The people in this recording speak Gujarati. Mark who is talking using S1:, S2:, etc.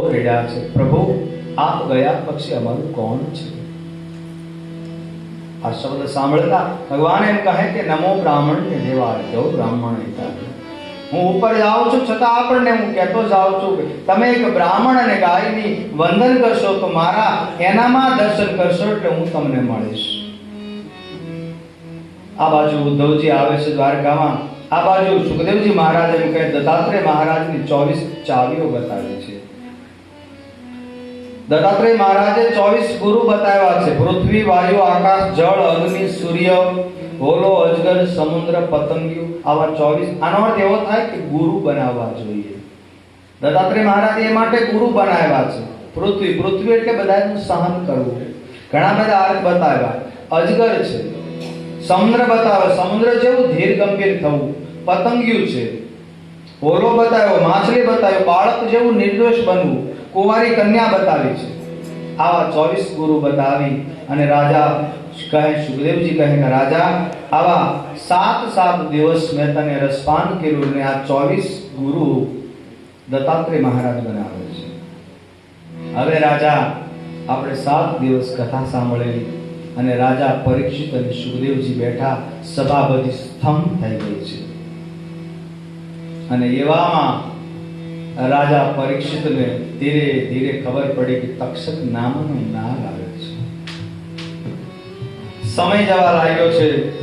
S1: રેડ્યા છે. પ્રભુ, આપ ગયા પછી અમારું કોણ છે? આ શબ્દ સાંભળતા ભગવાન એમ કહે કે, નમો બ્રાહ્મણ ને દેવા જો બ્રાહ્મણ. હું ઉપર જાઉં છું, છતાં આપણને હું કહેતો જાઉં છું કે, તમે એક બ્રાહ્મણ અને ગાયની વંદન કરશો તો મારા એનામાં દર્શન કરશો એટલે હું તમને મળીશ. આ બાજુ ઉદ્ધવજી આવે છે દ્વારકામાં. આ બાજુ સુખદેવજી મહારાજ એમ કહે, દત્તાત્રેય મહારાજની ચોવીસ ચાવીઓ બતાવે છે. દત્તાત્રેય મહારાજે ચોવીસ ગુરુ બતાવ્યા છે. પૃથ્વી, વાયુ, આકાશ, જળ, અગ્નિ, સૂર્ય હોલો અજગર, સમુદ્ર, પતંગિયું, આવા ચોવીસ. આનો અર્થ એવો થાય કે ગુરુ બનાવવા જોઈએ. દત્તાત્રેય મહારાજ એ માટે ગુરુ બનાવ્યા છે. પૃથ્વી પૃથ્વી એટલે બધાનું સહન કરવું. ઘણા બધા અર્થ બતાવ્યા. અજગર છે. સમુદ્ર બતાવે. સમુદ્ર જેવું ધીર ગંભીર થવું. પતંગિયું છે. હોલો બતાવ્યો, માછલી બતાવ્યો, બાળક જેવું નિર્દોષ બનવું, કુંવારી કન્યા બતાવી છે. આવા ચોવીસ ગુરુ બતાવી અને રાજા કહે, સુખદેવજી કહે કે, રાજા, આવા સાત સાત દિવસ મેં તને રસપાન કર્યું અને આ ચોવીસ ગુરુ દત્તાત્રેય મહારાજ બનાવે છે. હવે રાજા, આપણે સાત દિવસ કથા સાંભળેલી અને રાજા પરીક્ષિત અને સુખદેવજી બેઠા, સભા બધી સ્તંભ થઈ ગઈ છે. અને એવામાં રાજા પરીક્ષિતને ધીરે ધીરે ખબર પડી કે તક્ષક નામનું નાગ આવે છે. સમય જવા લાગ્યો છે.